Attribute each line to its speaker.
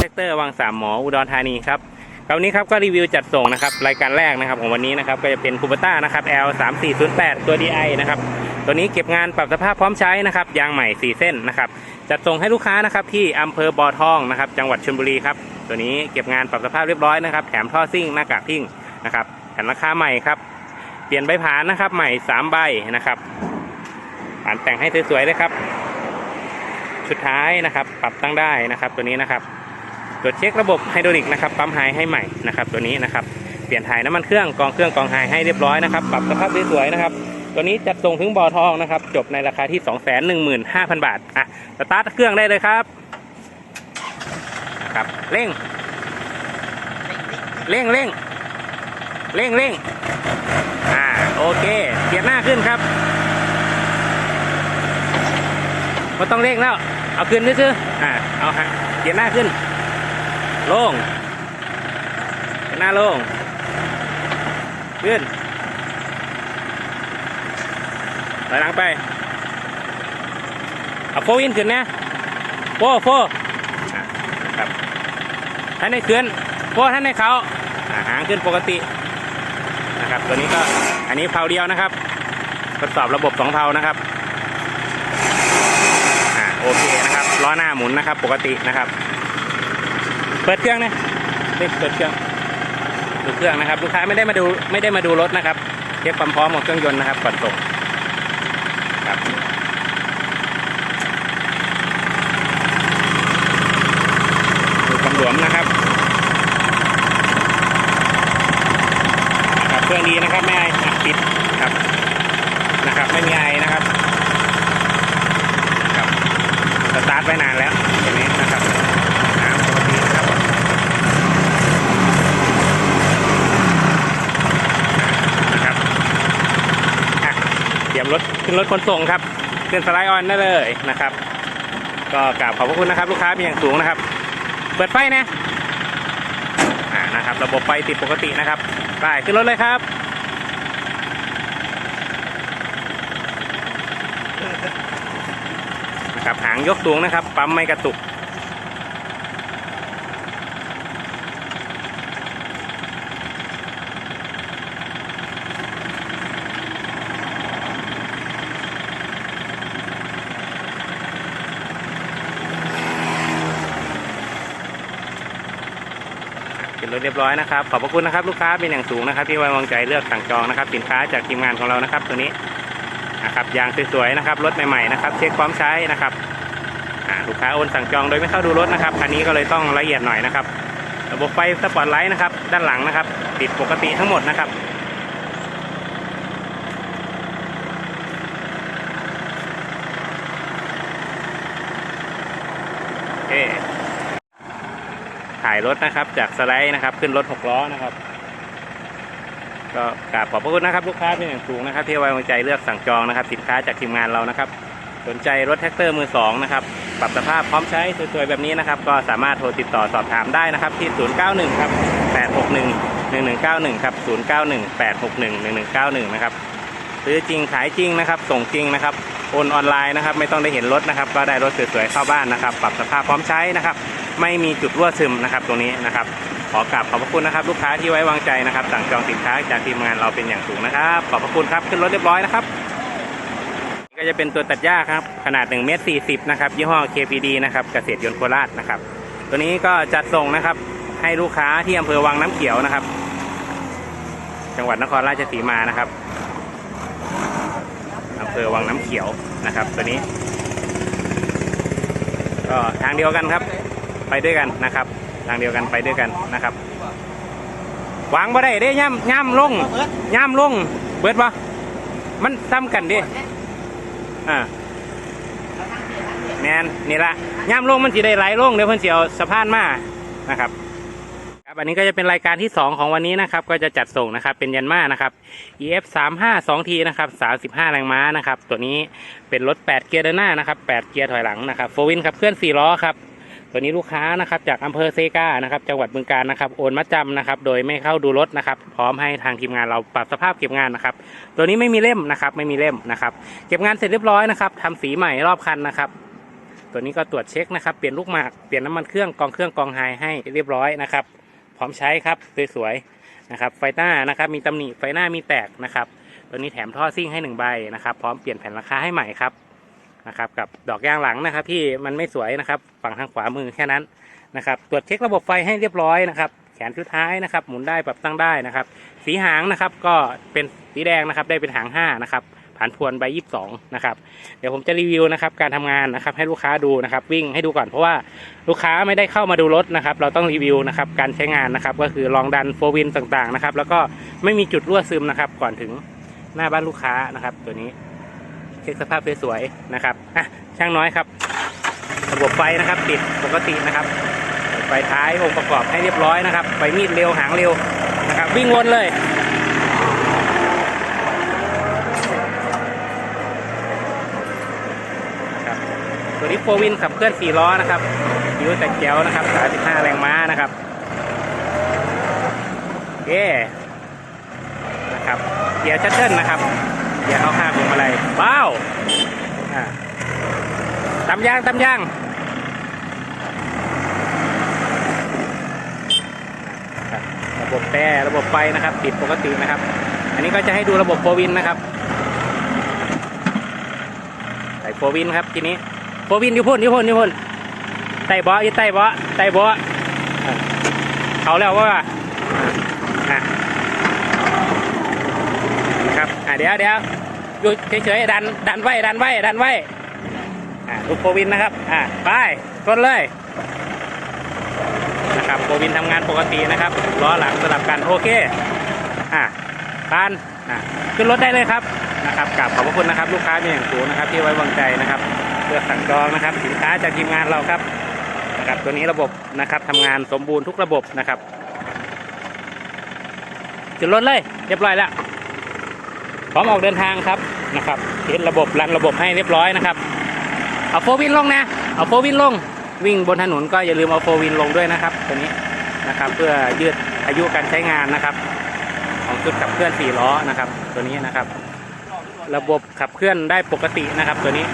Speaker 1: เซกเตอร์วังสามหมออุดรธานีครับคราวนี้ครับก็รีวิวจัดส่งนะครับรายการแรกนะครับของวันนี้นะครับก็จะเป็นคูเปต้านะครับ L 3 4 0 8ตัว DI นะครับตัวนี้เก็บงานปรับสภาพพร้อมใช้นะครับยางใหม่ 4 เส้นนะครับจัดส่งให้ลูกค้านะครับที่อำเภอบ่อทองนะครับจังหวัดชลบุรีครับตัวนี้เก็บงานปรับสภาพเรียบร้อยนะครับแถมท่อซิ่งหน้ากากพิ้งนะครับแผ่นราคาใหม่ครับ เปลี่ยนใบผานนะครับ ใหม่3ใบนะครับผานแต่งให้สวยๆเลยครับ ชุดท้ายนะครับ ปรับตั้งได้นะครับ ตัวนี้นะครับตรวจเช็คระบบไฮดรอลิกนะครับปั๊มไฮให้ใหม่นะครับ ตัวนี้นะครับเปลี่ยนถ่ายน้ำมันเครื่องกองเครื่องกองไฮให้เรียบร้อยนะครับปรับสภาพสวยๆนะครับตัวนี้จัดส่งถึงบ่อทองนะครับ จบในราคาที่ 2 1 5 0 0 0 บาทอะสตาร์ทเครื่องได้เลยครับนะครับเร่งเร่งเร่งเร่งเร่งอ่า โอเคเกียร์หน้าขึ้นครับไม่ต้องเร่งแล้ว เอาขึ้นซื่ออ่าเอาฮะเกียร์หน้าขึ้น โล่งหน้าโล่งขึ้นถอยหลังไป เอาโฟวินขึ้นนะโฟโฟครับท่านในขึ้นโฟท่านในเขาอะหางขึ้นปกตินะครับ ตัวนี้ก็ อันนี้เพาเดียวนะครับ ทดสอบระบบสองเพานะครับอ่าโอเคนะครับล้อหน้าหมุนนะครับ ปกตินะครับ เปิดเครื่องนะเปิดเปิดเครื่องดูเครื่องนะครับ ลูกค้าไม่ได้มาดูไม่ได้มาดูรถนะครับเช็คความพร้อมของเครื่องยนต์นะครับก่อนส่งครับดูความหลวมนะครับนะครับ เครื่องดีนะครับไม่ไออะปิดครับนะครับ ไม่มีไอนะครับครับสตาร์ทไว้นานแล้วอย่างนี้นะครับน้ำปกติครับนะครับอะเตรียมรถขึ้นรถขนส่งครับขึ้นสไลด์ออนได้เลยนะครับ ก็กราบขอบพระคุณนะครับ ลูกค้าเป็นอย่างสูงนะครับ เปิดไฟนะอ่านะครับ ระบบไฟติดปกตินะครับ ไปขึ้นรถเลยครับ นะครับหางยกสูงนะครับ ปั๊มไม่กระตุก รถเรียบร้อยนะครับ ขอบพระคุณนะครับลูกค้าเป็นอย่างสูงนะครับที่ไว้วางใจเลือกสั่งจองนะครับ สินค้าจากทีมงานของเรานะครับ ตัวนี้นะครับยางสวยๆนะครับรถใหม่ๆนะครับ เช็คความใช้นะครับลูกค้าโอนสั่งจองโดยไม่เข้าดูรถนะครับคันนี้ก็เลยต้องละเอียดหน่อยนะครับ ระบบไฟสปอตไลท์นะครับ ด้านหลังนะครับ ติดปกติทั้งหมดนะครับ โอเค ถ่ายรถนะครับ จากสไลด์นะครับ ขึ้นรถหกล้อนะครับ ก็กราบขอบพระคุณนะครับ ลูกค้าเป็นอย่างสูงนะครับที่ไว้วางใจเลือกสั่งจองนะครับ สินค้าจากทีมงานเรานะครับ สนใจรถแท็กเตอร์มือสองนะครับปรับสภาพพร้อมใช้สวยๆแบบนี้นะครับ ก็สามารถโทรติดต่อสอบถามได้นะครับ ที่ 091 ครับ 861 1191 ครับ 091 861 1191 นะครับซื้อจริงขายจริงนะครับ ส่งจริงนะครับโอนออนไลน์นะครับ ไม่ต้องได้เห็นรถนะครับ ก็ได้รถสวยๆเข้าบ้านนะครับ ปรับสภาพพร้อมใช้นะครับ ไม่มีจุดรั่วซึมนะครับตรงนี้นะครับขอกราบขอบพระคุณนะครับ ลูกค้าที่ไว้วางใจนะครับสั่งจองสินค้าจากทีมงานเราเป็นอย่างสูงนะครับขอบพระคุณครับขึ้นรถเรียบร้อยนะครับก็จะเป็นตัวตัดหญ้าครับขนาด1เมตร40นะครับยี่ห้อ KPD นะครับเกษตรยนต์โคราชนะครับ ตัวนี้ก็จัดส่งนะครับให้ลูกค้าที่อำเภอวังน้ำเขียวนะครับ จังหวัดนครราชสีมานะครับอำเภอวังน้ำเขียวนะครับ ตัวนี้ ก็ทางเดียวกันครับ ไปด้วยกันนะครับ ทางเดียวกันไปด้วยกันนะครับวางบ่ได้เด้ย่ำย่ำลงย่ำลง เบิดปะมันซ้ำกันดิอ่าแมนนี่ละย่ำลงมันสิได้ไหลลงเดี๋ยวเพิ่อนสิเอาสะพานมานะครับครับอันนี้ก็จะเป็นรายการที่ 2 ของวันนี้นะครับ ก็จะจัดส่งนะครับ เป็นยันมานะครับ EF 3 5 2 T นะครับ35 แรงม้านะครับ ตัวนี้เป็นรถ 8 เกียร์เดินหน้านะครับ 8 เกียร์ถอยหลังนะครับโฟวินครับเคลื่อน 4 ล้อครับ ตัวนี้ลูกค้านะครับจากอำเภอเซกานะครับจังหวัดบึงกาฬนะครับโอนมาจำนะครับโดยไม่เข้าดูรถนะครับพร้อมให้ทางทีมงานเราปรับสภาพเก็บงานนะครับตัวนี้ไม่มีเล่มนะครับไม่มีเล่มนะครับเก็บงานเสร็จเรียบร้อยนะครับทำสีใหม่รอบคันนะครับตัวนี้ก็ตรวจเช็คนะครับเปลี่ยนลูกหมากเปลี่ยนน้ำมันเครื่องกองเครื่องกองไฮให้เรียบร้อยนะครับพร้อมใช้ครับสวยๆนะครับไฟหน้านะครับมีตำหนิไฟหน้ามีแตกนะครับตัวนี้แถมท่อซิ่งให้หนึ่งใบนะครับพร้อมเปลี่ยนแผ่นราคาให้ใหม่ครับ นะครับ กับดอกยางหลังนะครับที่มันไม่สวยนะครับ ฝั่งทางขวามือแค่นั้นนะครับ ตรวจเช็คระบบไฟให้เรียบร้อยนะครับ แขนชุดท้ายนะครับ หมุนได้ปรับตั้งได้นะครับ สีหางนะครับ ก็เป็นสีแดงนะครับ ได้เป็นหางห้านะครับผ่านพวนใบยี่สิบสองนะครับเดี๋ยวผมจะรีวิวนะครับการทำงานนะครับให้ลูกค้าดูนะครับ วิ่งให้ดูก่อนเพราะว่าลูกค้าไม่ได้เข้ามาดูรถนะครับ เราต้องรีวิวนะครับการใช้งานนะครับ ก็คือลองดันโฟวินต่างๆนะครับ แล้วก็ไม่มีจุดรั่วซึมนะครับ ก่อนถึงหน้าบ้านลูกค้านะครับ ตัวนี้ เช็คสภาพสวยๆนะครับอะช่างน้อยครับ ระบบไฟนะครับติดปกตินะครับ ไฟท้ายองค์ประกอบให้เรียบร้อยนะครับไฟมีดเร็วหางเร็วนะครับ วิ่งวนเลยครับตัวนี้โฟวินขับเคลื่อน4ล้อนะครับยูแต่แจ๋วนะครับ35แรงม้านะครับโอเคนะครับเกียร์ชัตเทิลนะครับ เกียร์เข้าข้างลงมาเลยว้าวตำยางตำยางระบบแต่ระบบไฟนะครับ ติดปกตินะครับ อันนี้ก็จะให้ดูระบบโฟวินนะครับใส่โฟวินครับทีนี้โฟวินอยู่พ่นอยู่พ่นอยู่พ่นไต่บาะอยู่ไต่บาะไต่บอเขาแล้วว่าอะ อะเดี๋ยวเดี๋ยวอยู่เฉยๆดันดันไว้ดันไว้ดันไว้อะดูโฟวินนะครับอะไปกดเลยนะครับโฟวินทำงานปกตินะครับล้อหลังสลับกันโอเคอะปานอะขึ้นรถได้เลยครับนะครับกราบขอบพระคุณนะครับ ลูกค้าเป็นอย่างสูงนะครับ ที่ไว้วางใจนะครับเพื่อสั่งจองนะครับ สินค้าจากทีมงานเราครับนะครับ ตัวนี้ระบบนะครับทำงานสมบูรณ์ทุกระบบนะครับจุดรถเลย เรียบร้อยแล้ว พร้อมออกเดินทางครับนะครับเช็ดระบบรันระบบให้เรียบร้อยนะครับเอาโฟวินลงนะเอาโฟวินลงวิ่งบนถนนก็อย่าลืมเอาโฟวินลงด้วยนะครับตัวนี้นะครับ เพื่อยืดอายุการใช้งานนะครับ ของชุดขับเคลื่อน4ล้อนะครับ ตัวนี้นะครับ ระบบขับเคลื่อนได้ปกตินะครับ ตัวนี้